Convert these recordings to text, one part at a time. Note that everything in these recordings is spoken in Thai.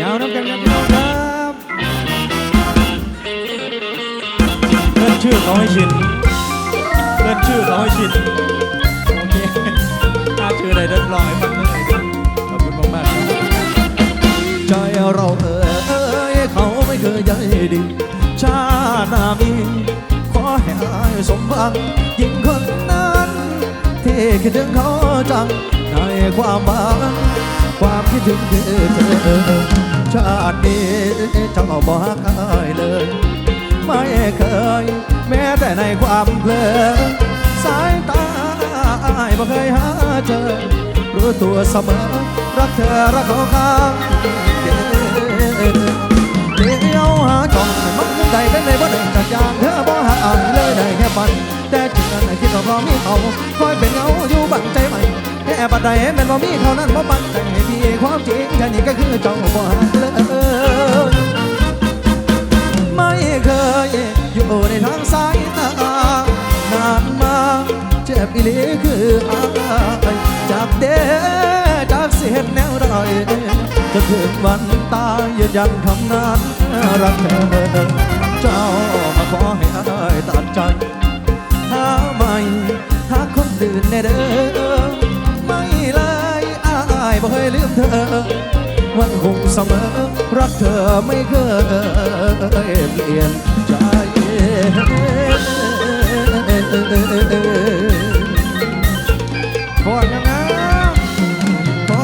ยาวน้ำกันครับพี่น้องครับเลื่อนชื่อเขาให้ชินเลื่อนชื่อเขาให้ชินโอเคถ้าชื่ออะไรเดินลองให้ฟังเลยครับขอบคุณมากๆครับใจเราเอ่ยเขาไม่เคยใยดีชาหน้ามีขอให้อายสมหวังยิ่งคนนั้นที่คิดถึงเขาจังในความหวัง ความคิดถึงเธอชาตินี้เจ้าบอกอายเลย ไม่เคย แม้แต่ในความเพลินสายตาอายบ่เคยหาเจอ รู้ตัวเสมอ รักเธอรักเขาข้างเดียวหาช่องมันใดเป็นในบ่ได้จากอย่างเธอบ่หาอ่านเลยได้แค่ฝัน แต่จริงนั้นคิดว่าพอมีเขาคอยเป็นเงาอยู่บังใจใหม่ แค่บัดใดแม่นบ่มีเขานั้นบ่บังใจให้พี่ความจริงแค่นี้ก็คือเจ้าบ่หาเลยไม่เคยอยู่ในทางสายตานานมาเจ็บอีหลีคืออายจากเด้จากเสียแนวใดจะถึงวันตายยืนยันคำนั้นรักเธอเจ้ามาขอให้อายตัดใจหาไม่หาคนอื่นแน่เด้อายบ่เคยลืมเธอวันคงเสมอ รักเธอไม่เคยเปลี่ยนใจขอกันนะขอ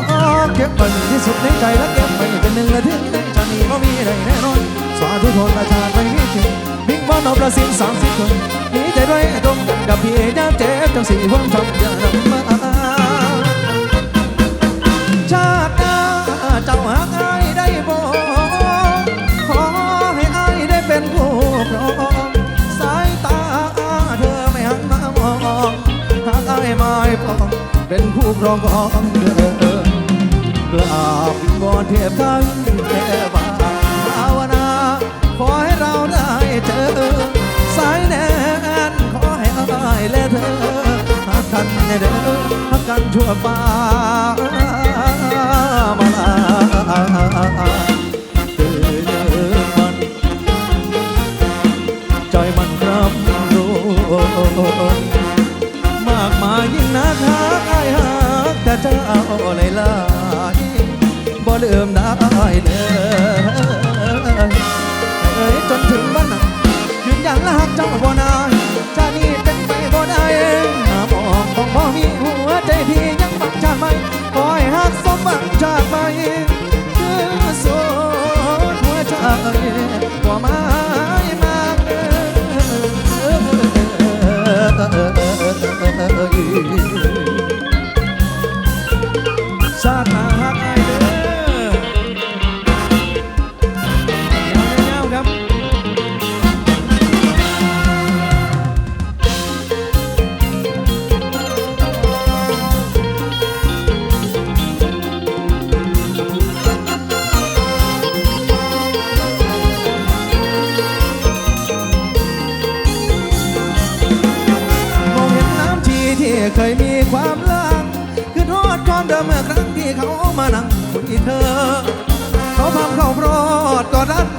เก็บมันที่สุดในใจและเก็บไปเป็นหนึ่งละถึงในชาตินี้ก็มีได้แน่นอนสาธุทนประชาติไม่มีจริงบิ๊กบอลนบประสิทธิ์สามสิบคนนีใจด้วยตรงกับพี่ยามเจ็บจังสี่วามจำอย่านำมา ร้องของเธอกราบวิงวอนเทพทั้งเทวาภาวนา ขอให้เราได้เจอ สายแนนขอให้อายและเธอหักกันแน่เด้อหักกันชั่วฟ้ามาลา ลืมได้เลยเอ้ยจนถึงวันนั้นยืนยันและหักเจ้าบ่นายชาตินี้เป็นไปบ่ได้หน้ามองของบ่มีหัวใจพี่ยังบังชาติไม่คอยหักสมบังชาติไม่คือสุดหัวใจบ่หมายมา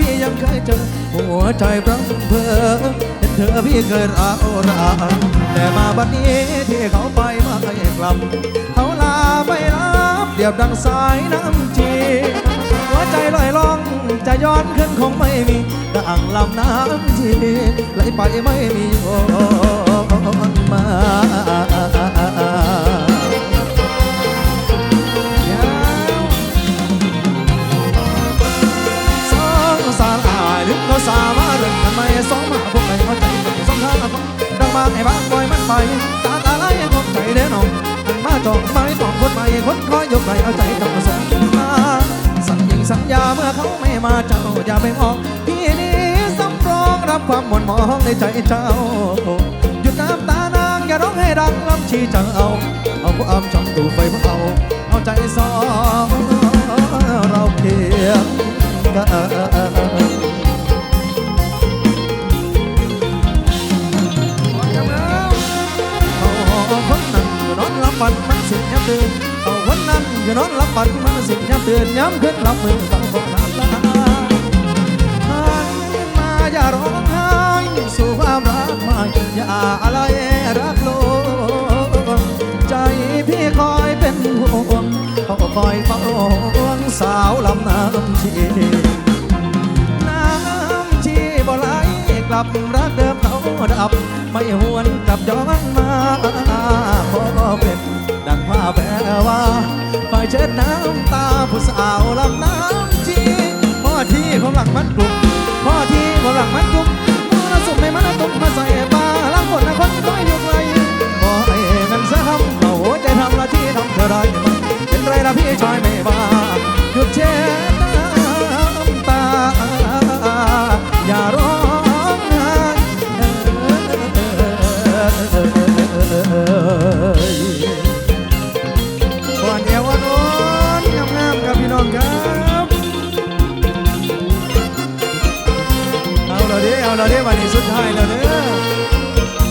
พี่ยังเคยเจอหัวใจพรังเพอเห็นเธอพี่เคยร้าวรานแต่มาบัดนี้ที่เขาไปมาให้กลับ เขาลาไปรับเดียบดังสายน้ำจีหัวใจลอยล่องจะย้อนขึ้นคงไม่มีดังลำน้ำที่ไหลไปไม่มีโอนมา สารอายลึกก็สามารถเรื่องกันไม่สองมาพวกไหนเข้าใจสองทางดังมาให้บ้าปล่อยมันไปตาตาไหลคงใจเด้อน้องมันมาจองไม้ตองคนใหม่คนคอยยกไหลเอาใจต้องสองมาสัญญิงสัญญาเมื่อเขาไม่มาเจ้าอย่าไปมองพี่นี้สำรองรับความหม่นหมองในใจเจ้าหยุดน้ำตานางอย่าร้องให้ดังลำชีจังเอาเอาความจำตูไฟเผาเอาใจสองเราเคียง เขาคนนั้นนอนหลับฝันมันสิยามตื่นเขาคนนั้นคือนอนหลับฝันมันสิ่งย้ำเตือนย้ำขึ้นหลับมือต้องบอกลาลาหันมาอย่าร้องไห้สู่ความรักใหม่อย่า บรักเดิมเขาดับ ไม่หวนกลับย้อนมาขอเป็นดังภาพแปลว่าฝ่ายเช็ดน้ำตาผู้สาวลำน้ำจีพ่อที่ความหลังมันกลุ่มพ่อที่ความหลังมันกลุ่มมรสุมในมันตุกมาใส่ปลาล้างคนนะคนก็อยู่ไกลบ่ให้มันสะทำเอาหัวใจทำละที่ทำเธอได้ไหมเป็นไรล่ะพี่ชอยไม่บ้าหยุดเช็ด เราดิเราดิวันนี้สุดท้ายแล้วเด้อ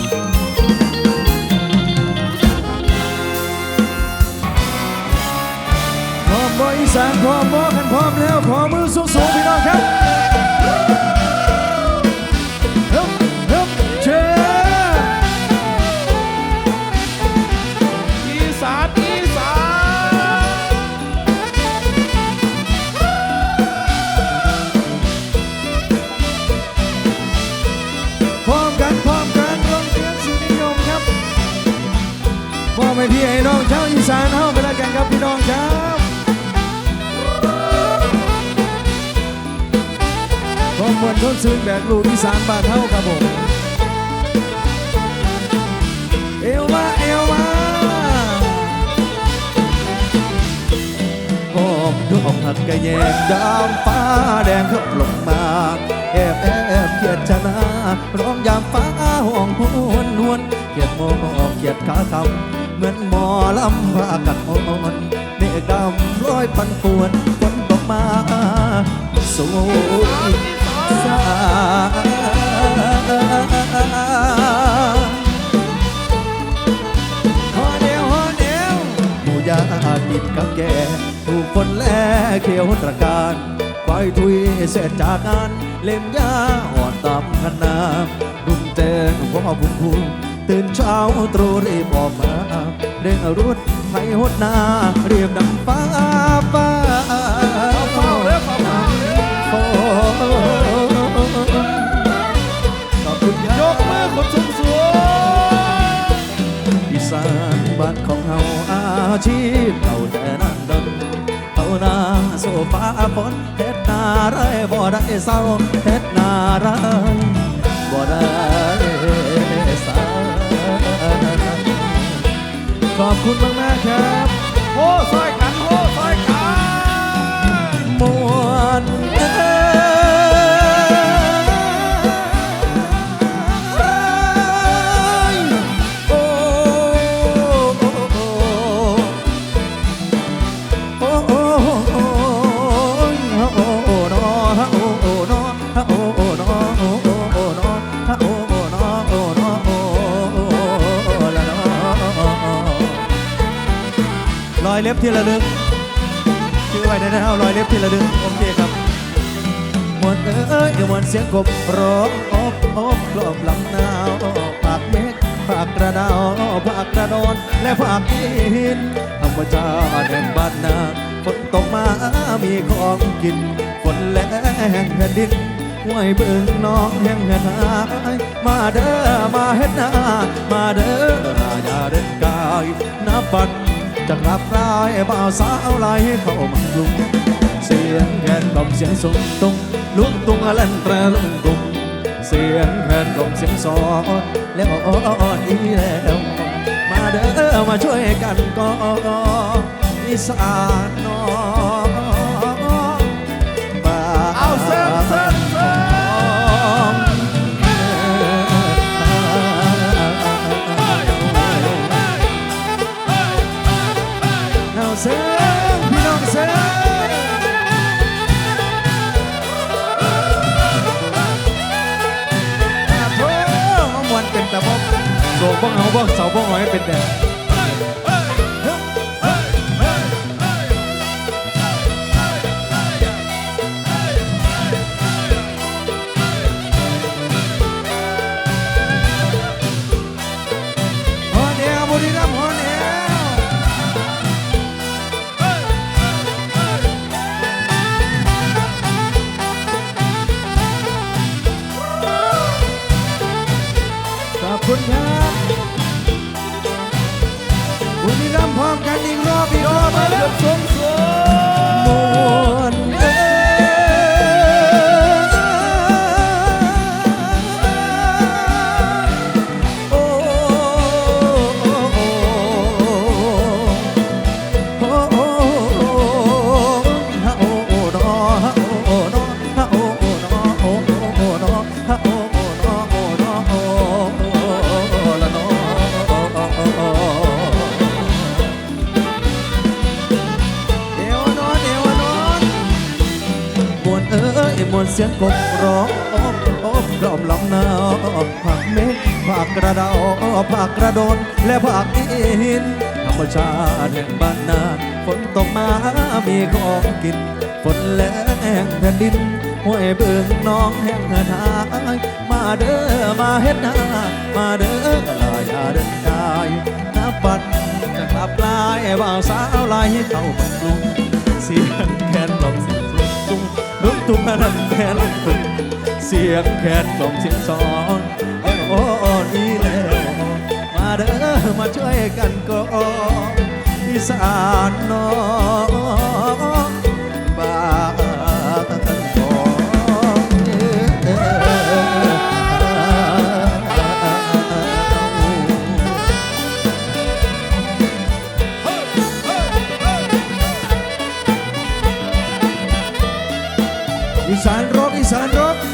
พร้อมบ่อีสานพร้อมบ่กันพร้อมแล้วขอมือสูงๆพี่น้องครับ สานเฮาไปแล้วกันครับพี่น้องครับพร้อมมวลทนซึ้งแบบลูกอีสานบ้านเฮาครับผมเอวมาเอวมาหอมดวงหัดกระแยงยามฟ้าแดงขับลงมาแอบแอบเกียดชนะร้องยามฟ้าห่วงหวนวนเกียดโมกเกียดขาคำ เหมือนหมอลำพากันอ่อนเมฆดำร้อยพันปวนฝนตกมาสวยสาฮอเดียวฮอเดียวหมูยาติดกับแกถูกคนแลเขียวตระการควายทุยเสร็จจากงานเล่มยาอ่อนตามขนารุ่งแจ้งพ่อพุ่มพู ตื่นเช้าตรู่รีบออกมาเร่งรุดไทยหดนาเรียบดังฟ้าฟ้าเฝ้าเด้าขอบคุณยกมือคนสูงสูงอีสานบ้านของเฮาอาชีพเราแต่นั้นดนเอาน้าโซฟาฝนเฮ็ดนาไรบ่ได้เศร้าเฮ็ดนาไรบ่ได้ ขอบคุณมาก ๆ ครับโอ้ซอยขันโอ้ซอยขัน บที่ระลึกชื่อไว้ในนั้นเอารอยเล็บที่ระลึกโอเคครับมวนเอ้ยมวนเสียงกบร้องอบอบกลอมลำนาวปากเม็ดปากกระดาวปากกระดอนและปากหินธรรมชาติแห่งบ้านนาฝนตกมามีของกินฝนแลงแผ่นดินห้วยบึงน้องแห่งเหือนหายมาเด้อมาเฮ็ดนามาเด้ออย่าเดินกายนับบัน จะกลับรายบ่าวสาวไหลเข้ามาลุงเสียงแคนกล่อมเสียงส่งตุงลุงตุงอลันแตรลุงตุงเสียงแคนกล่อมเสียงสอนแล้วอ่อนอีแล้วมาเด้อมาช่วยกันก่ออีสานน้อ บ้องเอาบ้องเสาบ้องหอยเป็นแต่ ผักกระเดาผักกระโดน และผักอินธรรมชาติแห่งบ้านนาฝนตกมามีของกิน ฝนแรงแผ่นดินห้วยเบิ่งน้องแห่งทางมาเด้อมาเฮ็ดนามาเด้อลายาเดินกายนับปัดจะกลับลายบ่าวสาวลายให้เข้าบังกรุงเสียงแคนลอมเสียงลุกตุ้งลุกตุ้งนันแคนตุ้งเสียงแคนลอมเสียงสอน นนี้แล้ว มาเด้อมาช่วยกันก่อนอีสานน้องบ้านก่อนอีสานรบอีสานรบอีสานร้องอวใส่เอวเอวมาเด้องเอวมาเด้อโอ้ยซ่อนหมอแซก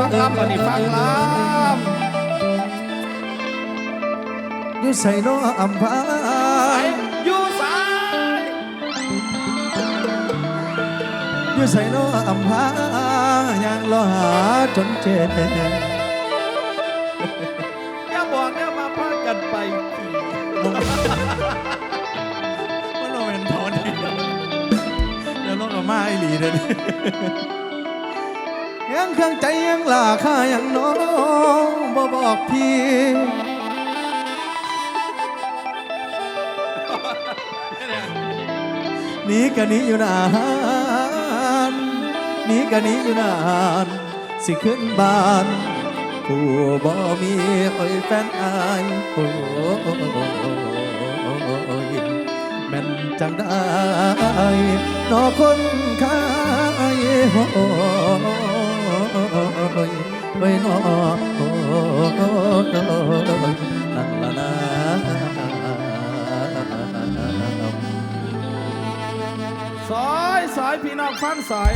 ฟังลำก่อนนี่ฟังลอยู่ใส่น้ออำพาำอยู่สายอยู่ใส่น้ออำพาอย่างรอหาจนเจนอย่าบอกอย่ามาพากันไปขี่ว่าเราเป็นทอนอีกแล้วเดี๋ยวลงกับมาไอหลีเลย ยังเครื่องใจยังลาค่ายังน้องบ่บอกพี่หนีกันนี้อยู่นานหนีกันนี้อยู่นาน สิขึ้นบ้านผู้บ่มีโอ้ยแฟนอายโอ้ยแม่นจังได้นอคนขายโอ้ย ไว้นอโอ้ยนั่นละนะซอยซอยพี่น้องฟังซอย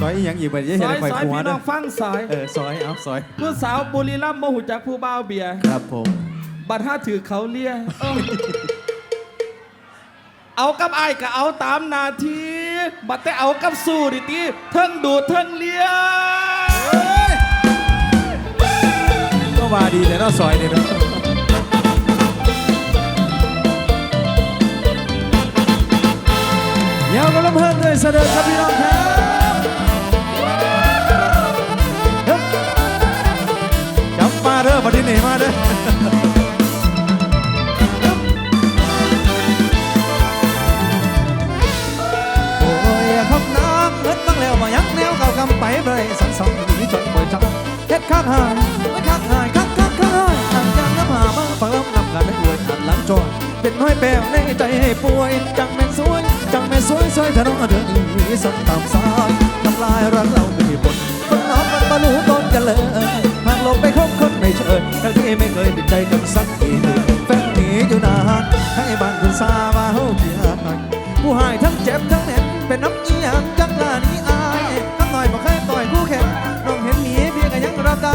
ซอยอีหยังอีกไปยังซเห็นอยไฟซอยหัวพี่เด้น้อองฟังซอยเออซอยเอาซอย ผู้สาวบุรีรัมย์โมหูจักผู้บ่าวเบียร์ครับผม บัดห้าถือเขาเลียเอ้าเอากับไอ้ายก็เอาตามนาที บัดแต่เอากับสู้ดิตีเทิงดูดเทิงเลีย ว่าดีเลยเนาะซอยเนี่ยเนาะยาวก็ลำเพิ่มเลยเสด็จครับพี่น้องครับ ป่วย จังแม่นสวย จังแม่นสวยสวยแต่น้องเดินอีสันตามสายทำลายรักเราไม่มีผลคนน้องมันมารู้ต้นกันเลยหากหลบไปคบคนไม่เชยทั้งที่ไม่เคยติดใจกันสักทีแฟนหนีอยู่นานให้บ้านคุณซามาเฮาเพียงผู้หายทั้งเจ็บทั้งเหน็บเป็นน้ำเอียงจังลานี้อายข้างหน่อยบอกให้ต่อยคู่แข่งน้องเห็นหมีเพียงก็ยังรับได้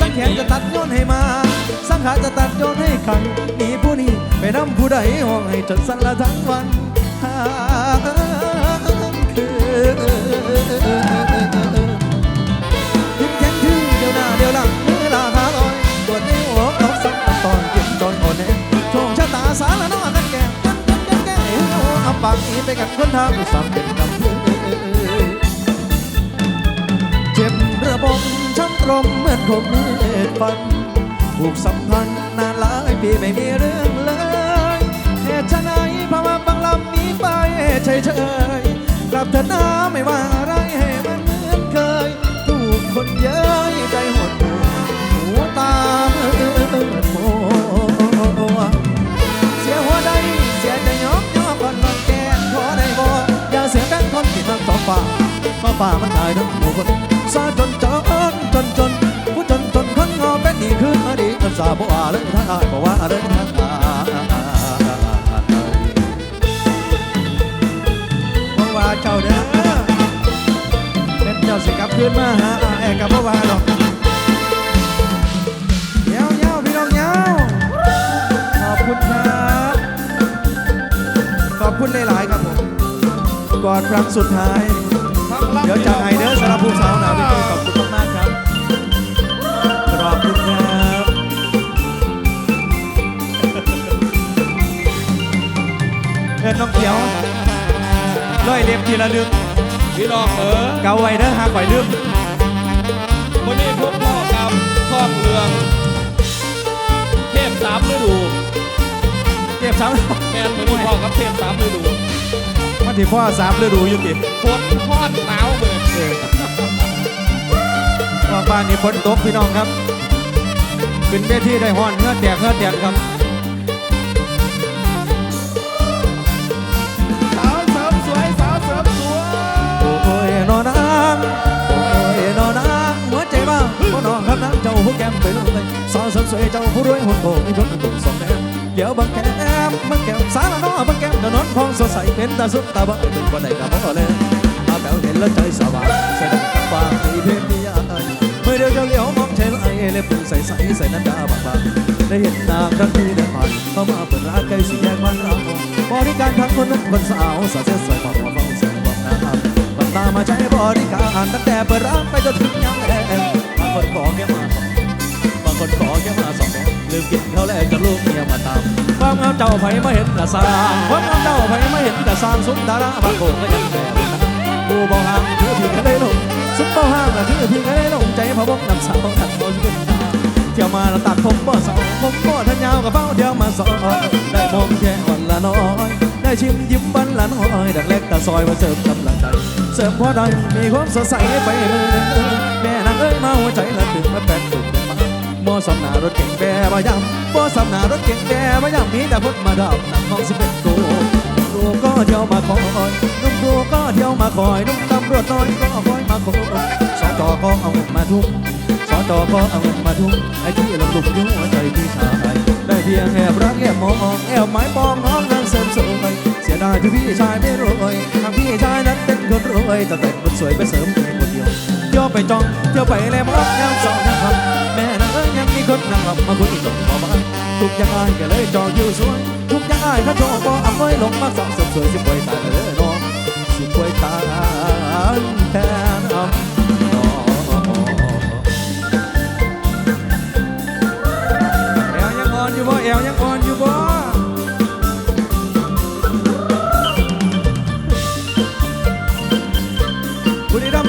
สังแขนจะตัดโยนให้มาสัง ขาจะตัดโยนให้ใครหนีผู้นี้ไปนำผู้ใดห้องให้จนสั่นละทั้งวันหายิ้มแย้มที่เดียวหน้าเดียวหลังเวลาหาลอยปวดในหัวเขาสักตอนเกินจนอ่อนแอโชคชะตาสารน้อกันแก่กันกันกันแก่เอาปากอีไปกันคนทางสามเป็นกำเพื่อเจ็บระบมช้ำตรมเหมือนผมเลือดฟัน ผูกสัมพันธ์นานหลายปีไม่มีเรื่องเลยเหตุไฉนพราะว่าบางลำนี้ไปเฉยเฉยๆกลับเถอะนะไม่ว่าอะไรให้มันเหมือนเคย ถูกคนเย้ยใจหดหูหัวตาเมื่อโมเสียหัวใจเสียใจยอมยอมก่อนนอนแก่ขอได้บ่อย่าเสียแบงคนที่มันต่อฟ้าฟ้าฟ้ามันหายทั้งหมู่คนซาจนจนจนจนผู้จนจนคนงอเป็นนี่คือ อดีตสาบ่ว่าเลยท่านอาบอกว่าเลยท่านอายบ่ว่าเจ้าเด้อเป็นเจ้าสิกลับคืนมาหาอายกับบ่ว่าดอกเย้าเย้าพี่น้องเย้าขอบคุณครับขอบคุณหลายๆครับผมก่อนครั้งสุดท้ายเดี๋ยวจะให้เด้อสำหรับผู้สาวหนาวพี่ขอบคุณมากๆครับขอบคุณครับ เอินน้องเขียวร้อยเล็บทีละลึกพี่น้องเออเกาไว้เด้อหาข่อยลืมวันนี้พวกพ่อกับพ่อเรือง เทพสามฤดูเก็บสามแมนเหมือนพ่อกับเทพสามฤดูมาที่พ่อสามฤดูอยู่ติฝนทอดหนาวเลยเออออกบ้านนี่ฝนตกพี่น้องครับขึ้นเวทีได้ห้อนเงือแตกเงือแตกครับ อนอนนางโอ้ยนอนนางหัวใจบ้าพ่อนองครับนางเจ้าผู้แก้มไปเลยสาวสวยเจ้าผู้รวยหุ่นโตไม่ชนตุ่มสองแดงเดี๋ยวบางแก้มบางแก้มสารน้อบางแก้มถนนพองสดใสเป็นตาสุดตาบ้าเป็นคนใดกับพ่อเลยมาแป๋วเห็นแล้วใจสว่างแสดงกับฟางที่เพชรนิยาเมื่อเดียวจะเลี้ยวมองใช่ไรเล็บปูใสใสใส่นันดาบางบางได้เห็นนางครั้งที่เดินผ่านเข้ามาเปิดร้านใกล้สี่แยกบ้านเราบริการทั้งคนหนุ่มคนสาวสาวเสียสวยความหัวฟังเสียงความน้ำบัน ตามาใช้บริการตั้งแต่เปิดร้านไปจนถึงยามแลงบางคนขอแค่มาสองบางคนขอแค่มาสองลืมกินเขาแลกจะลูกเมียมาตามความงามเจ้าไผไม่เห็นแต่สร้างความงามเจ้าไผไม่เห็นแต่สร้างสุนดาราบางโกก็ยังแก่ผู้บ่ห่างคือพี่ก็ได้ลงสุดบ่ห่างคือพี่ก็ได้ลงใจพะบกน้ำสาวนักโมชิเป็นเที่ยวมาตัดผมบ่สองผมบ่ทันยาวกับเป้าเดียวมาสองได้มองแค่วันละน้อยได้ชิมยิ้มวันละน้อยดักเล็กตาซอยมาเสริมกำลังใจ เสริมพอได้มีความสดใสไปมือหนึ่งแม่นางเอ้ยมาหัวใจละถึงมาแปดตุ่มเป็นมาโมสำนารถเก่งแบมายำโมสำนารถเก่งแบมายำมีแต่พุทธมาดอกนำของสิเป็นกูกูก็เที่ยวมาคอยนุ่มกูก็เที่ยวมาคอยนุ่มตำรวจน้อยก็คอยมาคอยสอจอก็เอาเงินมาทุ่มสอจอก็เอาเงินมาทุ่มไอ้ที่ลงหลุมยุ่งหัวใจพี่ชายได้เพียงแอบรักแอบมองแอบหมายปองน้อง เสริมสวยเสียดายที่พี่ชายไม่รวยทางพี่ชายนั้นเป็นคนรวยแต่แต่งคนสวยไปเสริมคนเดียวเที่ยวไปจองเที่ยวไปแล้วมองยังสองยังทำแม่นางเอ้ยยังมีคนนั่งหับมาคุยตรงขอบ้านทุกย่างอายก็เลยจองอยู่สวยทุกย่างอายเขาโจก็เอาไว้ลงมาสองสมสวยสิป่วยตายเลยน้องสิป่วยตายแทนอำ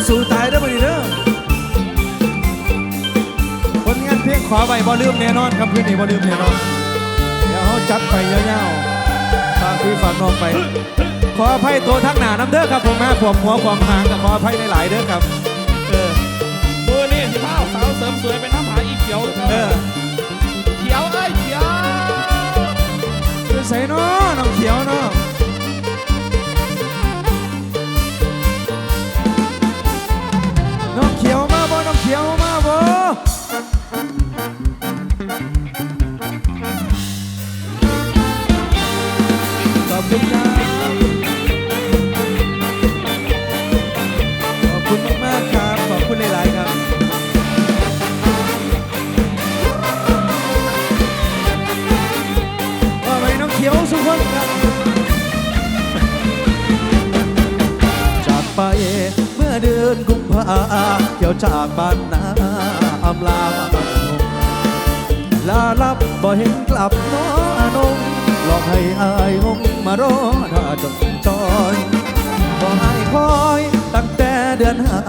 สู่ตายเด้อบุรีเด้อผลงานเพลงขอไปบ่ลืมแน่นอนครับคืนนี้บ่ลืมแน่นอนเดี๋ยวเขาจัดไปยาวๆฝากพี่ฝากน้องไป ขออภัยตัวทั้งหนาน้ำเด้อครับผมแม่ผมหัวความหางก็ขออภัยหลายๆเด้อครับ เออมือนี่ที่พ่อสาวเสริมสวยเป็นน้ำหาอีเขียวเออเขียวเอ้ยเขียวเป็นใส่น้อน้องเขียวเนาะ ขียวมาโบขอบคุณมากครับ ขอบคุณหลาย ๆ ครับ ว่าไปน้องเขียวสุขคนครับ จากไปเมื่อเดินกุม ภาเที่ยวจากบ้านนาอำลาบ้านนงลาลับบ่เห็นกลับน้อนงลอกให้อายงงมารอถ้าจนจอยบ่ให้คอยตั้งแต่เดือนหา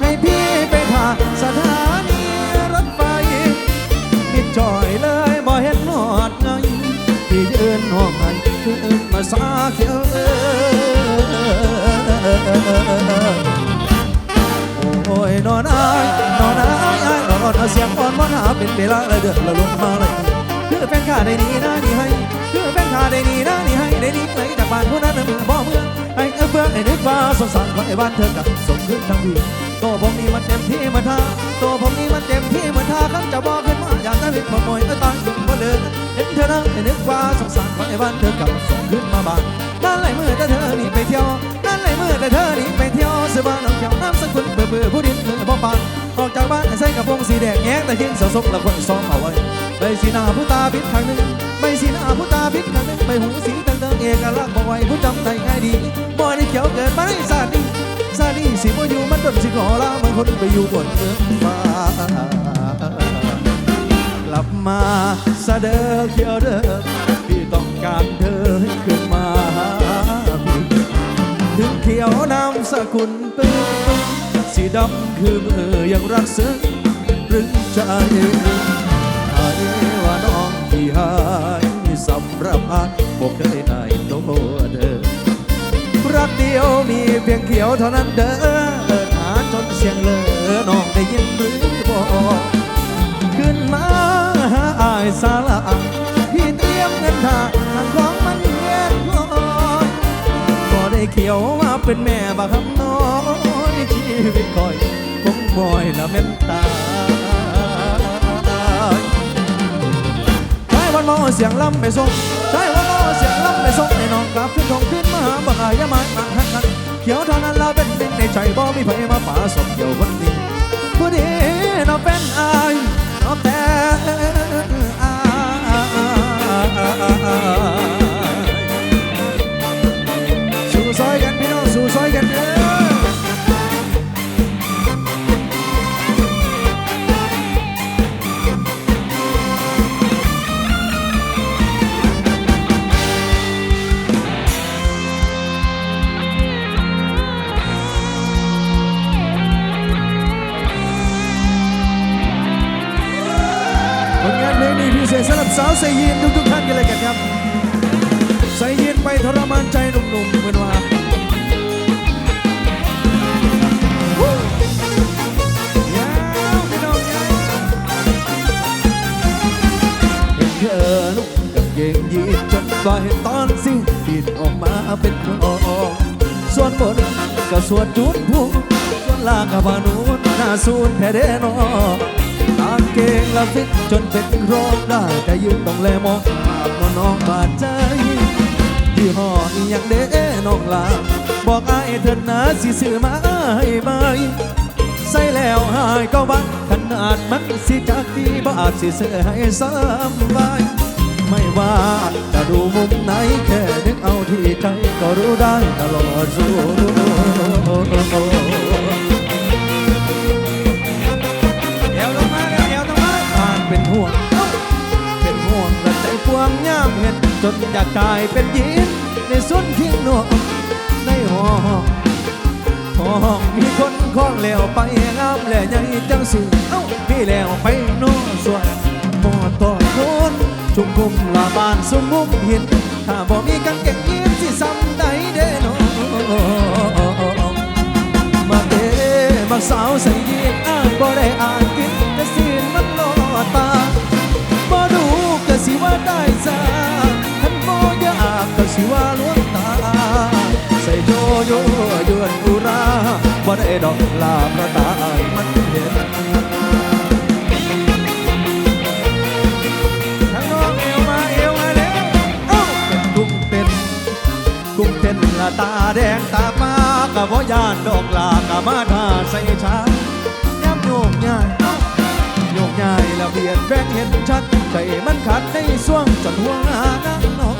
ให้พี่ไปผ่าสถานีรถไฟมิดจอยเลยบ่เห็นหอดไงที่ยืนห้องไห้คือมาสาเขียว ยโอ้ยนอนอายนอนอายอายนอนเอาเสียงอ่อนมันหาเป็นเวลาละเดือดละลงมาเลยคือแฟนข้าได้นี่นะนี่ให้คือแฟนข้าได้นี่นะนี่ให้ได้นี่เลยจากบ้านผู้นั้นมึงบ่เมืองไอ้เอื้อเฟืองไอ้นึกว่าสงสารคนไอ้บ้านเธอกับสมขึ้นทั้งวีตัวผมนี่มันเต็มที่เหมือนท่าตัวผมนี่มันเต็มที่เหมือนท่าขันจะบอกขึ้นมาอยากจะผิดขโมยเอ้ตายยุ่งบ่เดินเห็นเธอนั่งไอ้นึกว่าสงสารคนไอ้บ้านเธอกับสมขึ้นมาบ้านนั่นไหลมือแต่เธอหนีไปเที่ยวนั่นไหลมือแต่เธอหนีไปเที่ยวเสือบ้านน้องเขียวน้ำสกุล เบื่อผู้ดินมือบ่ปานออกจากบ้านใส่กระโปรงสีแดงแงกแต่ทิ้งเสาศพละคนซ้อมเอาไว้ใบสีหน้าผู้ตาพิษครั้งหนึ่งใบสีหน้าผู้ตาพิษครั้งหนึ่งใบหูสีต่างๆเอกลักษณ์บ่ไหวผู้จำได้ง่ายดีบ่ได้เขียวเกิดมาในศาสตร์นี้ศาดีสิบ่อยู่มันดนสิขอลามันคนไปอยู่บนเมืองฟ้ากลับมาซะเด้อเขียวเด้อพี่ต้องการเธอให้ขึ้นมาถึงเขียวนามสกุลปื้อ สีดำคือมือยังรักซึ้งตรึงใจหายว่าน้องที่หายสำหรับอาบอกเคยได้ตัวเธอรักเดียวมีเพียงเขียวเท่านั้นเด้อหาจนเสียงเลอน้องได้ยินหรือบ่ขึ้นมาหาอายสาระพี่เตรียมเงินทางทางของมันเงียบพอบ่ได้เขียวมาเป็นแม่บักคำน้อยชี วิตคอยคงบ่อยละเม็นตาใช้วันมอเสียงลำไปส่งใช้วันมอเสียงลำไปส่งให้น้องกลับขึ้นทงขึ้นมาบังอายาไม้มาหักกันเขียวเท่านั้นเราเป็นหนึ่งในใจบ่มีไผมาป่าสมเกี่ยวคนนี้ผู้นี้น้องเป็นอายน้องแต่อายสู้ซอยกันพี่น้องสู้ซอยกันเด้อ ก็ส่วนจุดพุ่งส่วนลาก็บานูนหน้าสูนแท้เดนอกางเกงละฟิตจนเป็นโรคได้แต่ยืนต้องแลมองภาพว่าน้องบาดใจยี่ห้ออีหยังเด้น้องลาบอกอายเถิดนะสิซื้อมาให้ไหมใส่แล้วหายก็บักขนาดมันสิจากที่บาทสิซื้อให้ซ้ำไป ไม่ว่าจะดูมุมไหนแค่นึกเอาที่ใจก็รู้ได้ตลอดสู้เดี๋ยวลงมาเดี๋ยวลงมาอ่านเป็นห่วง เป็นห่วงและใจพวงย่ามเห็นจนอยากกลายเป็นยินในสุนเคียงหนวงในห้องห้องมีคนคล้องแล้วไปงามและใหญ่จังสิเอ้ามีแล้วไปน่ส่วนหมอต่อคน ชุมคุมลาบานสมมุมหิน ถ้าบ่มีกางเกงยีนสิซ้ำใดเด้น้องมาเตะมาสาวใส่ยีนอ้ายบ่ได้อ่านกินแต่สีนมันลอตาบ่ดูก็สิว่าได้ซาคันบ่อยากก็สิว่าลวงตา ใส่โยโย่ยวนอุราบ่ได้ดอกลาประตา แดงตาฟ้ากะบ่ยานดอกลากะมาทาใส่ชาย้ำโยกง่ายโยกง่ายละเบียดแบงเห็นชัดใจมันขัดในส่วงจนหัวหน้านั่งนอง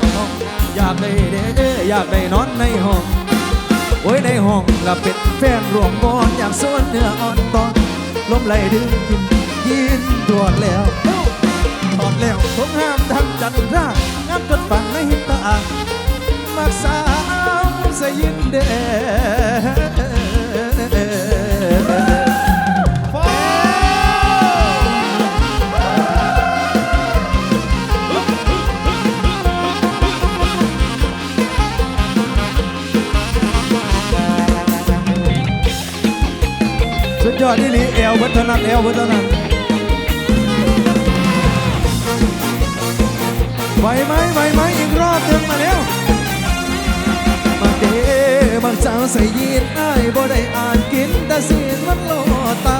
อยากได้เด้อยากได้นอนในห้องโอ้ยในห้องละเป็นแฟนรวมบอนอยากส่วนเนื้ออ่อนตอนลมไหลดึงกินยินตรวจแล้วถอดแล้วผมห้ามทำจันทรางามจนฝังในหินตามักสา ยินเดสุดยอดที่ลีเอลวัฒนันเอลวัฒนันไหวไหมไหวไหมอีกรอบหนึ่งมาแล้ว บางสาวใส่ยีนไอ้ายบ่ได้อ่านกินแต่สีนมันโลตา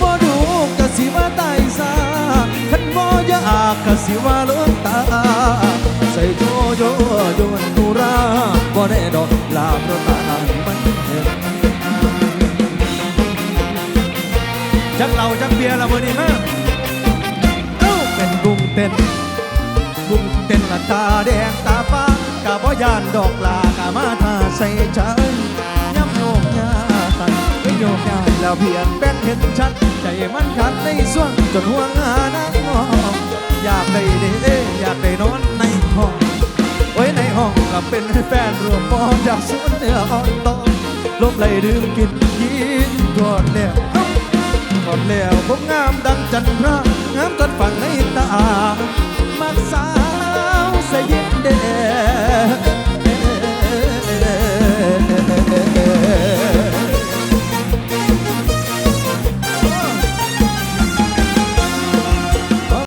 บ่ดูกะสิว่าตายซาคันบ่อยากกะสิว่าลือนตา ใส่โจโจโยนตุราบ่ได้ดอกลาเพระตามันเห็นจักเหล่าจักเบียร์ละมือนี้มาเอ้าเป็นกุ้งเต้นกุ้งเต้นละตาแดงตาฟ้ากะบ่ยานดอกลากะมา ใส่ฉันย้ำโยกยาตันไม่โยกยาแล้วเพียนแป้นเห็นชัด ใจมันขัดในส่วงจนห่วงานางงองอยากได้เด้อยากได้นอนในห้อง ไว้ในห้องก็เป็นแฟนรวมปองอยากสูนเนื้ออ่อนตอลบไหลดื่มกินยินกอดแล้วเอ้าหมดแล้วผมงามดังจันทรางามจนฝังในตามักสาวสยินเด